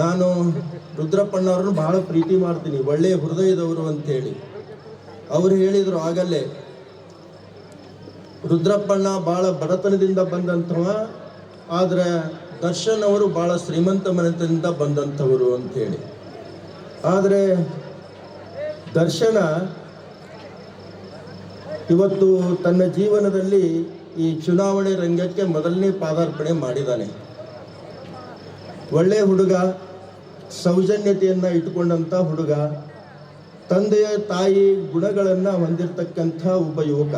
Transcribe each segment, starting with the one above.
ನಾನು ರುದ್ರಪ್ಪಣ್ಣವ್ರನ್ನ ಬಹಳ ಪ್ರೀತಿ ಮಾಡ್ತೀನಿ ಒಳ್ಳೆಯ ಹೃದಯದವರು ಅಂತೇಳಿ. ಅವರು ಹೇಳಿದರು ಆಗಲ್ಲೇ ರುದ್ರಪ್ಪಣ್ಣ ಭಾಳ ಬಡತನದಿಂದ ಬಂದಂಥವ, ಆದರೆ ದರ್ಶನ್ ಅವರು ಭಾಳ ಶ್ರೀಮಂತ ಮನೆತನದಿಂದ ಬಂದಂಥವರು ಅಂತೇಳಿ. ಆದರೆ ದರ್ಶನ ಇವತ್ತು ತನ್ನ ಜೀವನದಲ್ಲಿ ಈ ಚುನಾವಣೆ ರಂಗಕ್ಕೆ ಮೊದಲನೇ ಪಾದಾರ್ಪಣೆ ಮಾಡಿದ್ದಾನೆ. ಒಳ್ಳೆ ಹುಡುಗ, ಸೌಜನ್ಯತೆಯನ್ನು ಇಟ್ಟುಕೊಂಡಂಥ ಹುಡುಗ, ತಂದೆಯ ತಾಯಿ ಗುಣಗಳನ್ನು ಹೊಂದಿರತಕ್ಕಂಥ ಒಬ್ಬ ಯುವಕ.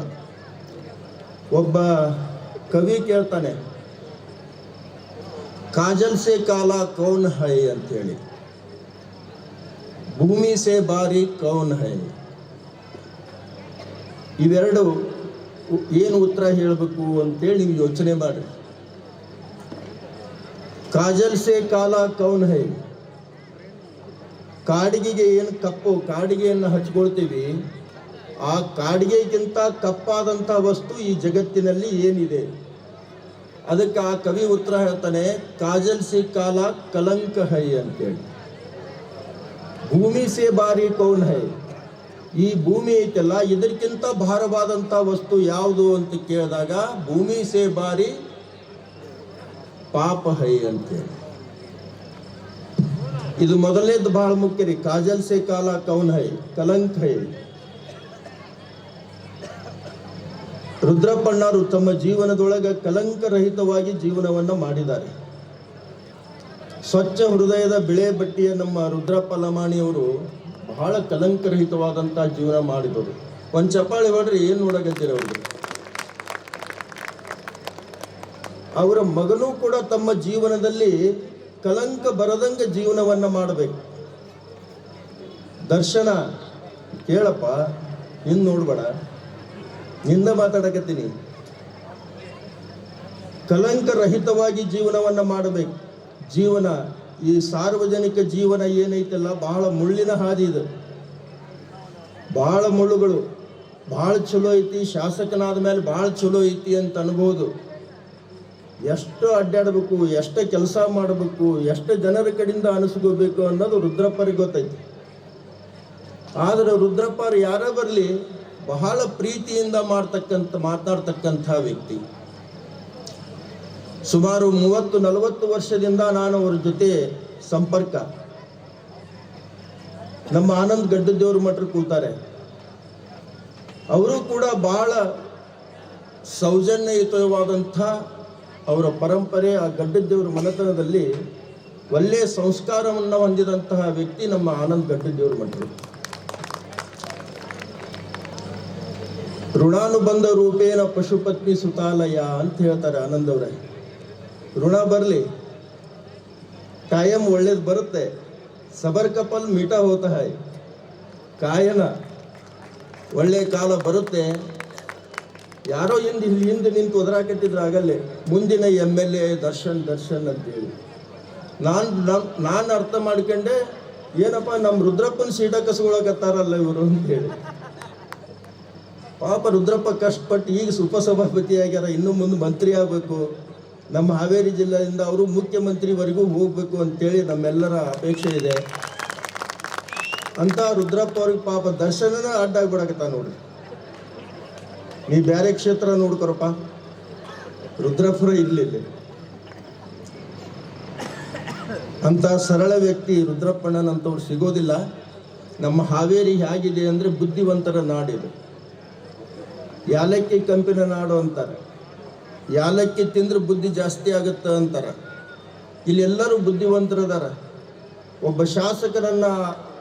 ಒಬ್ಬ ಕವಿ ಕೇಳ್ತಾನೆ, ಕಾಜಲ್ ಸೆ ಕಾಲ ಕೌನ್ ಹೈ? ಅಂತೇಳಿ. ಭೂಮಿ ಸೆ ಬಾರಿ ಕೌನ್ ಹೈ? ಇವೆರಡು ಏನು ಉತ್ತರ ಹೇಳಬೇಕು ಅಂತೇಳಿ ನೀವು ಯೋಚನೆ ಮಾಡಿ ಕಾಜಲ್ ಸೇ ಕಾಲ ಕೌನ್ ಹೈ? ಕಾಡಿಗೆಗೆ ಏನು ಕಪ್ಪು? ಕಾಡಿಗೆಯನ್ನು ಹಚ್ಕೊಳ್ತೀವಿ. ಆ ಕಾಡಿಗೆಗಿಂತ ಕಪ್ಪಾದಂಥ ವಸ್ತು ಈ ಜಗತ್ತಿನಲ್ಲಿ ಏನಿದೆ? ಅದಕ್ಕೆ ಆ ಕವಿ ಉತ್ತರ ಹೇಳ್ತಾನೆ, ಕಾಜಲ್ ಸಿ ಕಾಲ ಕಲಂಕ ಹೈ ಅಂತೇಳಿ. ಭೂಮಿ ಸೇ ಬಾರಿ ಕೌನ್ ಹೈ? ಈ ಭೂಮಿ ಐತಲ್ಲ, ಇದಕ್ಕಿಂತ ಭಾರವಾದಂಥ ವಸ್ತು ಯಾವುದು ಅಂತ ಕೇಳಿದಾಗ, ಭೂಮಿ ಸೇ ಬಾರಿ ಪಾಪ ಹೈ ಅಂತೇಳಿ. ಇದು ಮೊದಲೇದು ಬಹಳ ಮುಖ್ಯ ರೀ. ಕಾಜಲ್ ಸೇ ಕಾಲ ಕೌನ್ ಹೈ? ಕಲಂಕ್ ಹೈ? ರುದ್ರಪ್ಪಣ್ಣರು ತಮ್ಮ ಜೀವನದೊಳಗೆ ಕಲಂಕರಹಿತವಾಗಿ ಜೀವನವನ್ನ ಮಾಡಿದ್ದಾರೆ. ಸ್ವಚ್ಛ ಹೃದಯದ ಬಿಳೆ ಬಟ್ಟೆಯ ನಮ್ಮ ರುದ್ರಪ್ಪ ಲಮಾಣಿಯವರು ಬಹಳ ಕಲಂಕರಹಿತವಾದಂತಹ ಜೀವನ ಮಾಡಿದರು. ಒಂದು ಚಪ್ಪಾಳಿ ಹೊಡ್ರಿ ಏನು ನೋಡಕತ್ತೀರ ಅವ್ರಿಗೆ ಅವರ ಮಗನೂ ಕೂಡ ತಮ್ಮ ಜೀವನದಲ್ಲಿ ಕಲಂಕ ಬರದಂಗ ಜೀವನವನ್ನ ಮಾಡಬೇಕು. ದರ್ಶನ, ಕೇಳಪ್ಪ, ನಿನ್ ನೋಡ್ಬೇಡ. ನಿಂದ ಮಾತಾಡಕತ್ತೀನಿ. ಕಲಂಕ ರಹಿತವಾಗಿ ಜೀವನವನ್ನ ಮಾಡಬೇಕು. ಜೀವನ, ಈ ಸಾರ್ವಜನಿಕ ಜೀವನ ಏನೈತಲ್ಲ ಬಹಳ ಮುಳ್ಳಿನ ಹಾದಿ ಇದು. ಬಹಳ ಮುಳ್ಳುಗಳು ಬಹಳ ಚಲೋ ಐತಿ, ಶಾಸಕನಾದ ಮೇಲೆ ಬಹಳ ಚಲೋ ಐತಿ ಅಂತ ಅನ್ಬೋದು. ಎಷ್ಟು ಅಡ್ಡಾಡಬೇಕು, ಎಷ್ಟು ಕೆಲಸ ಮಾಡಬೇಕು, ಎಷ್ಟು ಜನರ ಕಡೆಯಿಂದ ಅನಿಸ್ಕೋಬೇಕು ಅನ್ನೋದು ರುದ್ರಪ್ಪರಿಗೆ ಗೊತ್ತೈತಿ. ಆದರೆ ರುದ್ರಪ್ಪರು ಯಾರೇ ಬರಲಿ, ಬಹಳ ಪ್ರೀತಿಯಿಂದ ಮಾಡ್ತಕ್ಕಂಥ, ಮಾತಾಡ್ತಕ್ಕಂಥ ವ್ಯಕ್ತಿ. ಸುಮಾರು ಮೂವತ್ತು, ನಲವತ್ತು ವರ್ಷದಿಂದ ನಾನು ಅವರ ಜೊತೆ ಸಂಪರ್ಕ. ನಮ್ಮ ಆನಂದ್ ಗಡ್ಡದೇವ್ರ ಮಠರು ಕೂತಾರೆ. ಅವರು ಕೂಡ ಬಹಳ ಸೌಜನ್ಯಯುತವಾದಂಥ ಅವರ ಪರಂಪರೆ, ಆ ಗಡ್ಡದೇವ್ರ ಮನೆತನದಲ್ಲಿ ಒಳ್ಳೆಯ ಸಂಸ್ಕಾರವನ್ನು ಹೊಂದಿದಂತಹ ವ್ಯಕ್ತಿ ನಮ್ಮ ಆನಂದ್ ಗಡ್ಡದೇವ್ರ ಮಠರು ಋಣಾನುಬಂಧ ರೂಪೇನ ಪಶುಪತ್ನಿ ಸುತಾಲಯ ಅಂತ ಹೇಳ್ತಾರೆ ಆನಂದ್ ಅವರೇ. ಋಣ ಬರಲಿ. ಕಾಯಂ ಒಳ್ಳೇದು ಬರುತ್ತೆ. ಸಬರ್ ಕಪಲ್ ಮೀಟಾ ಹೋತ ಕಾಯನ. ಒಳ್ಳೆ ಕಾಲ ಬರುತ್ತೆ. ಯಾರೋ ಹಿಂದೆ ಇಲ್ಲಿ ಹಿಂದೆ ನಿಂತು ಒದರಾಕತ್ತಿದ್ರು ಆಗಲ್ಲೇ. ಮುಂದಿನ M L A Darshan Darshan ಅಂತೇಳಿ. ನಾನು ನಾನು ಅರ್ಥ ಮಾಡ್ಕೊಂಡೆ, ಏನಪ್ಪ ನಮ್ಮ ರುದ್ರಪ್ಪನ ಸೀಟ ಕಸ್ಕೊಳಕತ್ತಾರಲ್ಲ ಇವರು ಅಂತೇಳಿ. ಪಾಪ ರುದ್ರಪ್ಪ ಕಷ್ಟಪಟ್ಟು ಈಗ ಉಪಸಭಾಪತಿ ಆಗ್ಯಾರ, ಇನ್ನು ಮುಂದೆ ಮಂತ್ರಿ ಆಗಬೇಕು. ನಮ್ಮ ಹಾವೇರಿ ಜಿಲ್ಲೆಯಿಂದ ಅವರು ಮುಖ್ಯಮಂತ್ರಿವರೆಗೂ ಹೋಗಬೇಕು ಅಂತೇಳಿ ನಮ್ಮೆಲ್ಲರ ಅಪೇಕ್ಷೆ ಇದೆ. ಅಂತ ರುದ್ರಪ್ಪ ಅವ್ರಿಗೆ ಪಾಪ ದರ್ಶನನ ಅಡ್ಡಾಗ್ಬಿಡಕತ್ತ ನೋಡ್ರಿ. ನೀ ಬೇರೆ ಕ್ಷೇತ್ರ ನೋಡ್ಕೊರಪ್ಪ. ರುದ್ರಪುರ ಇರಲಿಲ್ಲ ಅಂತ ಸರಳ ವ್ಯಕ್ತಿ ರುದ್ರಪ್ಪಣ್ಣನಂಥವ್ರು ಸಿಗೋದಿಲ್ಲ. ನಮ್ಮ ಹಾವೇರಿ ಹೇಗಿದೆ ಅಂದರೆ ಬುದ್ಧಿವಂತರ ನಾಡಿದೆ. ಯಾಲಕ್ಕಿ ಕಂಪಿನ ನಾಡು ಅಂತಾರೆ. ಯಾಲಕ್ಕಿ ತಿಂದ್ರೆ ಬುದ್ಧಿ ಜಾಸ್ತಿ ಆಗುತ್ತೆ ಅಂತಾರೆ. ಇಲ್ಲಿ ಎಲ್ಲರೂ ಬುದ್ಧಿವಂತರದಾರ. ಒಬ್ಬ ಶಾಸಕರನ್ನ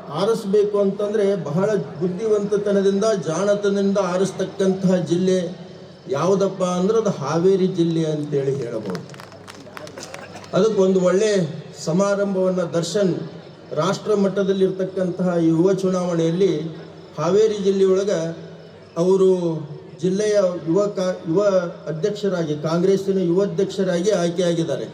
ಆರಿಸ್ಬೇಕು ಅಂತಂದರೆ ಬಹಳ ಬುದ್ಧಿವಂತತನದಿಂದ, ಜಾಣತನದಿಂದ ಆರಿಸ್ತಕ್ಕಂತಹ ಜಿಲ್ಲೆ ಯಾವುದಪ್ಪ ಅಂದ್ರೆ ಅದು ಹಾವೇರಿ ಜಿಲ್ಲೆ ಅಂತೇಳಿ ಹೇಳಬಹುದು. ಅದಕ್ಕೊಂದು ಒಳ್ಳೆ ಸಮಾರಂಭವನ್ನು ದರ್ಶನ್ ರಾಷ್ಟ್ರ ಮಟ್ಟದಲ್ಲಿ ಇರ್ತಕ್ಕಂತಹ ಯುವ ಚುನಾವಣೆಯಲ್ಲಿ ಹಾವೇರಿ ಜಿಲ್ಲೆಯೊಳಗೆ ಅವರು ಜಿಲ್ಲೆಯ ಯುವ ಯುವ ಅಧ್ಯಕ್ಷರಾಗಿ, ಕಾಂಗ್ರೆಸ್ಸಿನ ಯುವ ಅಧ್ಯಕ್ಷರಾಗಿ ಆಯ್ಕೆಯಾಗಿದ್ದಾರೆ.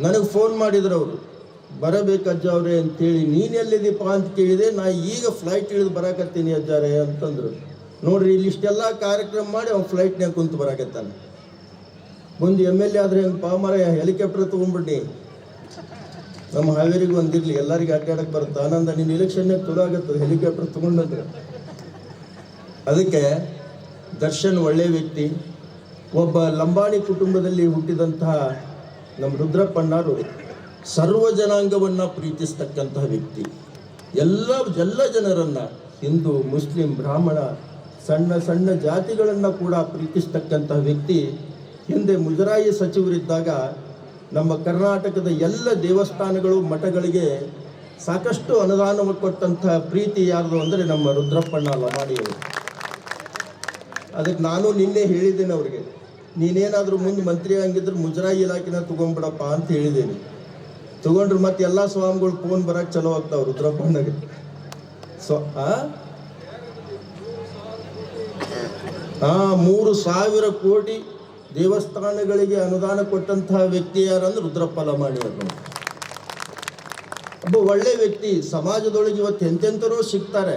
ನನಗೆ ಫೋನ್ ಮಾಡಿದ್ರು ಅವರು. ಬರಬೇಕು ಅಜ್ಜ ಅವರೇ ಅಂತೇಳಿ ನೀನು ಎಲ್ಲಿದ್ದೀಪ ಅಂತ ಕೇಳಿದೆ, ನಾ ಈಗ ಫ್ಲೈಟ್ ಇಳಿದು ಬರಾಕತ್ತೀನಿ ಅಜ್ಜಾರೆ ಅಂತಂದರು. ನೋಡ್ರಿ, ಇಲ್ಲಿ ಇಷ್ಟೆಲ್ಲ ಕಾರ್ಯಕ್ರಮ ಮಾಡಿ ಅವ್ನು ಫ್ಲೈಟ್ನಾಗ ಕುಂತು ಬರಾಕತ್ತಾನೆ. ಮುಂದೆ ಎಂ ಎಲ್ ಎ ಆದರೆ ಹೆಂಗೆ ಪಾಮರ ಹೆಲಿಕಾಪ್ಟರ್ ತೊಗೊಂಡ್ಬಿಡಿ ನಮ್ಮ ಹಾವೇರಿಗೆ ಒಂದಿರಲಿ, ಎಲ್ಲರಿಗೆ ಅಡ್ಡಾಡಕ್ಕೆ ಬರುತ್ತೆ? ಆನಂದ ನಿನ್ನ ಇಲೆಕ್ಷನ್ನೇ ತುಳು ಆಗುತ್ತೆ ಹೆಲಿಕಾಪ್ಟರ್ ತೊಗೊಂಡಂದ್ರೆ ಅದಕ್ಕೆ ದರ್ಶನ್ ಒಳ್ಳೆಯ ವ್ಯಕ್ತಿ, ಒಬ್ಬ ಲಂಬಾಣಿ ಕುಟುಂಬದಲ್ಲಿ ಹುಟ್ಟಿದಂತಹ ನಮ್ಮ ರುದ್ರಪ್ಪಣ್ಣರು. ಸರ್ವ ಜನಾಂಗವನ್ನು ಪ್ರೀತಿಸ್ತಕ್ಕಂತಹ ವ್ಯಕ್ತಿ. ಎಲ್ಲ ಎಲ್ಲ ಜನರನ್ನ, ಹಿಂದೂ, ಮುಸ್ಲಿಂ, ಬ್ರಾಹ್ಮಣ, ಸಣ್ಣ ಸಣ್ಣ ಜಾತಿಗಳನ್ನು ಕೂಡ ಪ್ರೀತಿಸ್ತಕ್ಕಂತಹ ವ್ಯಕ್ತಿ ಹಿಂದೆ ಮುಜರಾಯಿ ಸಚಿವರಿದ್ದಾಗ ನಮ್ಮ ಕರ್ನಾಟಕದ ಎಲ್ಲ ದೇವಸ್ಥಾನಗಳು, ಮಠಗಳಿಗೆ ಸಾಕಷ್ಟು ಅನುದಾನ ಕೊಟ್ಟಂತಹ ಪ್ರೀತಿ ಯಾರ್ದು ಅಂದರೆ ನಮ್ಮ ರುದ್ರಪ್ಪಣ್ಣ ಲಮಾಣಿಯವರು ಅದಕ್ಕೆ ನಾನು ನಿನ್ನೆ ಹೇಳಿದ್ದೇನೆ ಅವರಿಗೆ, ನೀನೇನಾದರೂ ಮುಂದೆ ಮಂತ್ರಿ ಹಂಗಿದ್ರೆ ಮುಜರಾಯಿ ಇಲಾಖೆನ ತಗೊಂಡ್ಬಿಡಪ್ಪ ಅಂತ ಹೇಳಿದ್ದೇನೆ. ತಗೊಂಡ್ರು ಮತ್ತೆ ಎಲ್ಲ ಸ್ವಾಮಿಗಳು ಫೋನ್ ಬರಕ್ಕೆ ಚಲೋ ಆಗ್ತಾವ ರುದ್ರಪ್ಪಣ್ಣಗೆ ಸೊ, ಆ? ಮೂರು ಸಾವಿರ ಕೋಟಿ ದೇವಸ್ಥಾನಗಳಿಗೆ ಅನುದಾನ ಕೊಟ್ಟಂತಹ ವ್ಯಕ್ತಿ ಯಾರಂದ್ರೆ ರುದ್ರಪ್ಪ ಲಮಾಣಿ ಅವರು. ಒಬ್ಬ ಒಳ್ಳೆ ವ್ಯಕ್ತಿ, ಸಮಾಜದೊಳಗೆ ಇವತ್ತು ಎಂತೆಂಥರೋ ಸಿಗ್ತಾರೆ,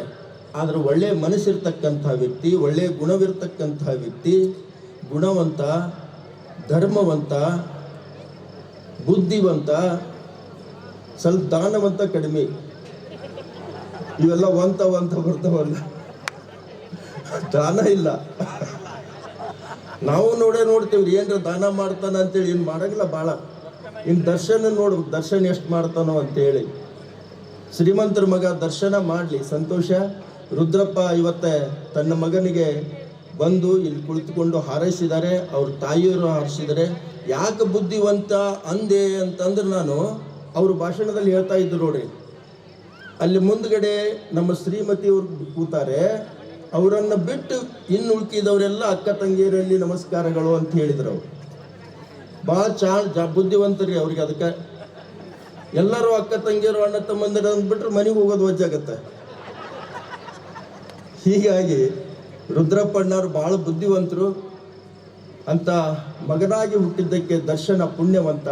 ಆದ್ರೆ ಒಳ್ಳೆ ಮನಸ್ಸಿರ್ತಕ್ಕಂಥ ವ್ಯಕ್ತಿ, ಒಳ್ಳೆ ಗುಣವಿರ್ತಕ್ಕಂಥ ವ್ಯಕ್ತಿ, ಗುಣವಂತ, ಧರ್ಮವಂತ, ಬುದ್ಧಿವಂತ ಸ್ವಲ್ಪ ದಾನವಂತ ಕಡಿಮೆ. ಇವೆಲ್ಲ ವಂತ ವಂತ ಬರ್ತಾವಲ್ಲ. ದಾನ ಇಲ್ಲ. ನಾವು ನೋಡೇ ನೋಡ್ತೀವ್ರಿ ಏನ್ರ ದಾನ ಮಾಡ್ತಾನ ಅಂತೇಳಿ, ಏನು ಮಾಡಂಗಿಲ್ಲ ಭಾಳ ಇನ್ನು ದರ್ಶನ ನೋಡ್ಬೇಕು ದರ್ಶನ ಎಷ್ಟು ಮಾಡ್ತಾನೋ ಅಂತೇಳಿ. ಶ್ರೀಮಂತರ ಮಗ ದರ್ಶನ ಮಾಡಲಿ, ಸಂತೋಷ. ರುದ್ರಪ್ಪ ಇವತ್ತೆ ತನ್ನ ಮಗನಿಗೆ ಬಂದು ಇಲ್ಲಿ ಕುಳಿತುಕೊಂಡು ಹಾರೈಸಿದ್ದಾರೆ, ಅವ್ರ ತಾಯಿಯವರು ಹಾರಿಸಿದ್ದಾರೆ. ಯಾಕೆ ಬುದ್ಧಿವಂತ ಅಂದೆ ಅಂತಂದ್ರೆ ನಾನು ಅವ್ರ ಭಾಷಣದಲ್ಲಿ ಹೇಳ್ತಾ ಇದ್ರು ನೋಡಿ. ಅಲ್ಲಿ ಮುಂದ್ಗಡೆ ನಮ್ಮ ಶ್ರೀಮತಿ ಅವ್ರು ಕೂತಾರೆ. ಅವರನ್ನ ಬಿಟ್ಟು ಇನ್ನು ಉಳ್ಕಿದವರೆಲ್ಲ ಅಕ್ಕ ತಂಗಿಯರಲ್ಲಿ ನಮಸ್ಕಾರಗಳು ಅಂತ ಹೇಳಿದ್ರು ಅವ್ರು. ಭಾಳ ಚಾ, ಜಾ ಬುದ್ಧಿವಂತರಿ ಅವ್ರಿಗೆ ಅದಕ್ಕೆ. ಎಲ್ಲರೂ ಅಕ್ಕ ತಂಗಿಯರು, ಅಣ್ಣ ತಮ್ಮಂದಿರು ಅಂದ್ಬಿಟ್ರೆ ಮನೆಗೆ ಹೋಗೋದು ವಜ್ಜಾಗತ್ತೆ ಹೀಗಾಗಿ ರುದ್ರಪ್ಪಣ್ಣವ್ರು ಭಾಳ ಬುದ್ಧಿವಂತರು. ಅಂತ ಮಗನಾಗಿ ಹುಟ್ಟಿದ್ದಕ್ಕೆ ದರ್ಶನ ಪುಣ್ಯವಂತ.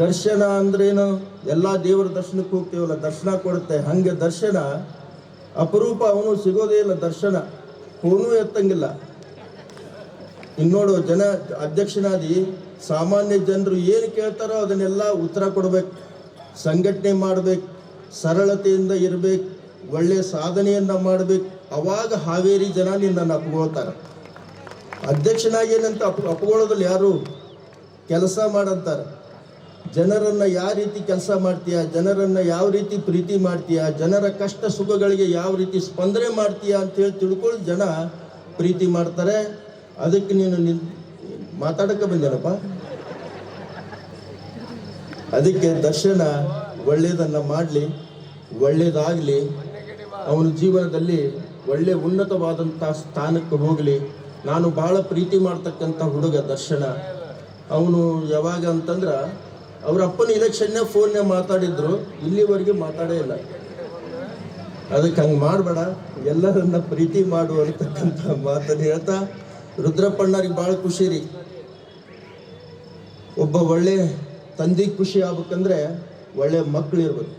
ದರ್ಶನ ಅಂದ್ರೇನು? ಎಲ್ಲ ದೇವರ ದರ್ಶನಕ್ಕೆ ಹೋಗ್ತೀವಲ್ಲ ದರ್ಶನ ಕೊಡುತ್ತೆ. ಹಂಗೆ ದರ್ಶನ, ಅಪರೂಪ ಅವನು ಸಿಗೋದೇ ಇಲ್ಲ ದರ್ಶನ. ಫೋನೂ ಎತ್ತಂಗಿಲ್ಲ. ಇನ್ನೋಡು ಜನ ಅಧ್ಯಕ್ಷನಾದಿ ಸಾಮಾನ್ಯ ಜನರು ಏನು ಕೇಳ್ತಾರೋ ಅದನ್ನೆಲ್ಲ ಉತ್ತರ ಕೊಡ್ಬೇಕು. ಸಂಘಟನೆ ಮಾಡ್ಬೇಕು, ಸರಳತೆಯಿಂದ ಇರ್ಬೇಕು, ಒಳ್ಳೆ ಸಾಧನೆಯನ್ನ ಮಾಡ್ಬೇಕು. ಅವಾಗ ಹಾವೇರಿ ಜನ ನಿನ್ನನ್ನು ಅಪ್ಕೊಳ್ತಾರೆ ಅಧ್ಯಕ್ಷನಾಗಿ ಏನಂತ ಅಪ್ ಯಾರು? ಕೆಲಸ ಮಾಡಂತಾರೆ. ಜನರನ್ನ ಯಾವ ರೀತಿ ಕೆಲಸ ಮಾಡ್ತೀಯ, ಜನರನ್ನ ಯಾವ ರೀತಿ ಪ್ರೀತಿ ಮಾಡ್ತೀಯ, ಜನರ ಕಷ್ಟ ಸುಖಗಳಿಗೆ ಯಾವ ರೀತಿ ಸ್ಪಂದನೆ ಮಾಡ್ತೀಯ ಅಂತೇಳಿ ತಿಳ್ಕೊಳ್ಳಿ, ಜನ ಪ್ರೀತಿ ಮಾಡ್ತಾರೆ. ಅದಕ್ಕೆ ನೀನು ನಿನ್ ಮಾತಾಡಕ್ಕೆ ಬಂದೇನಪ್ಪ? ಅದಕ್ಕೆ ದರ್ಶನ ಒಳ್ಳೇದನ್ನ ಮಾಡಲಿ ಒಳ್ಳೆಯದಾಗಲಿ ಅವನ ಜೀವನದಲ್ಲಿ ಒಳ್ಳೆ ಉನ್ನತವಾದಂಥ ಸ್ಥಾನಕ್ಕೆ ಹೋಗಲಿ. ನಾನು ಭಾಳ ಪ್ರೀತಿ ಮಾಡ್ತಕ್ಕಂಥ ಹುಡುಗ ದರ್ಶನ. ಅವನು ಯಾವಾಗ ಅಂತಂದ್ರೆ ಅವ್ರ ಅಪ್ಪನ ಇಲೆಕ್ಷನ್ನೇ ಫೋನ್ನೇ ಮಾತಾಡಿದ್ರು, ಇಲ್ಲಿವರೆಗೆ ಮಾತಾಡೇ ಇಲ್ಲ. ಅದಕ್ಕೆ ಹಂಗೆ ಮಾಡಬೇಡ, ಎಲ್ಲರನ್ನ ಪ್ರೀತಿ ಮಾಡು ಅಂತಕ್ಕಂಥ ಮಾತನ್ನು ಹೇಳ್ತಾ ರುದ್ರಪ್ಪಣ್ಣರಿಗೆ ಭಾಳ ಖುಷಿ ರೀ. ಒಬ್ಬ ಒಳ್ಳೆ ತಂದೆ ಖುಷಿ ಆಗ್ಬೇಕಂದ್ರೆ ಒಳ್ಳೆ ಮಕ್ಕಳು ಇರ್ಬೇಕು.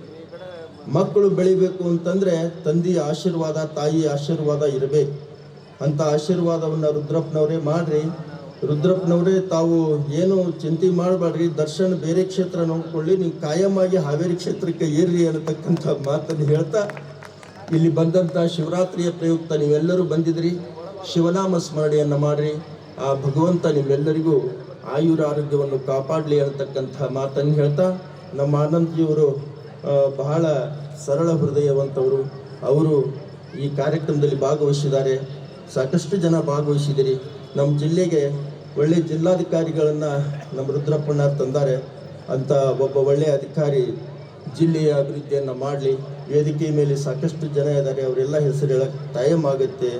ಮಕ್ಕಳು ಬೆಳಿಬೇಕು ಅಂತಂದ್ರೆ ತಂದೆಯ ಆಶೀರ್ವಾದ, ತಾಯಿಯ ಆಶೀರ್ವಾದ ಇರಬೇಕು. ಅಂತ ಆಶೀರ್ವಾದವನ್ನು ರುದ್ರಪ್ಪನವರೇ ಮಾಡ್ರಿ. ರುದ್ರಪ್ಪನವರೇ, ತಾವು ಏನು ಚಿಂತೆ ಮಾಡಬೇಡ್ರಿ, ದರ್ಶನ್ ಬೇರೆ ಕ್ಷೇತ್ರ ನೋಡ್ಕೊಳ್ಳಿ, ನೀವು ಕಾಯಮಾಗಿ ಹಾವೇರಿ ಕ್ಷೇತ್ರಕ್ಕೆ ಏರ್ರಿ ಅನ್ನತಕ್ಕಂಥ ಮಾತನ್ನು ಹೇಳ್ತಾ, ಇಲ್ಲಿ ಬಂದಂಥ ಶಿವರಾತ್ರಿಯ ಪ್ರಯುಕ್ತ ನೀವೆಲ್ಲರೂ ಬಂದಿದ್ರಿ, ಶಿವನಾಮ ಸ್ಮರಣೆಯನ್ನು ಮಾಡ್ರಿ, ಆ ಭಗವಂತ ನಿಮ್ಮೆಲ್ಲರಿಗೂ ಆಯುರ ಆರೋಗ್ಯವನ್ನು ಕಾಪಾಡಲಿ ಅನ್ನತಕ್ಕಂಥ ಮಾತನ್ನು ಹೇಳ್ತಾ, ನಮ್ಮ ಆನಂದ್ಜಿಯವರು ಬಹಳ ಸರಳ ಹೃದಯವಂತವರು, ಅವರು ಈ ಕಾರ್ಯಕ್ರಮದಲ್ಲಿ ಭಾಗವಹಿಸಿದ್ದಾರೆ, ಸಾಕಷ್ಟು ಜನ ಭಾಗವಹಿಸಿದಿರಿ ನಮ್ಮ ಜಿಲ್ಲೆಗೆ ಒಳ್ಳೆ ಜಿಲ್ಲಾಧಿಕಾರಿಗಳನ್ನು ನಮ್ಮ ರುದ್ರಪ್ಪಣ್ಣ ತಂದಾರೆ ಅಂತ ಒಬ್ಬ ಒಳ್ಳೆಯ ಅಧಿಕಾರಿ ಜಿಲ್ಲೆಯ ಅಭಿವೃದ್ಧಿಯನ್ನು ಮಾಡಲಿ, ವೇದಿಕೆ ಮೇಲೆ ಸಾಕಷ್ಟು ಜನ ಇದ್ದಾರೆ ಅವರೆಲ್ಲ ಹೆಸರು ಹೇಳಕ್ಕೆ ಟೈಮ್ ಆಗುತ್ತೆ,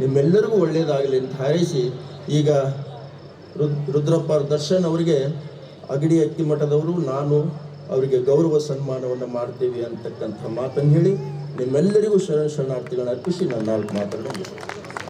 ನಿಮ್ಮೆಲ್ಲರಿಗೂ ಒಳ್ಳೆಯದಾಗಲಿ ಅಂತ ಹಾರೈಸಿ ಈಗ ರುದ್, ರುದ್ರಪ್ಪ ದರ್ಶನ್ ಅವರಿಗೆ ಅಗಡಿ ಅಕ್ಕಿ ಮಠದವರು, ನಾನು ಅವರಿಗೆ ಗೌರವ ಸನ್ಮಾನವನ್ನು ಮಾಡ್ತೀವಿ ಅಂತಕ್ಕಂಥ ಮಾತನ್ನು ಹೇಳಿ ನಿಮ್ಮೆಲ್ಲರಿಗೂ ಶರಣ ಶರಣಾರ್ಥಿಗಳನ್ನ ಅರ್ಪಿಸಿ ನಾನು ನಾಲ್ಕು ಮಾತನ್ನು.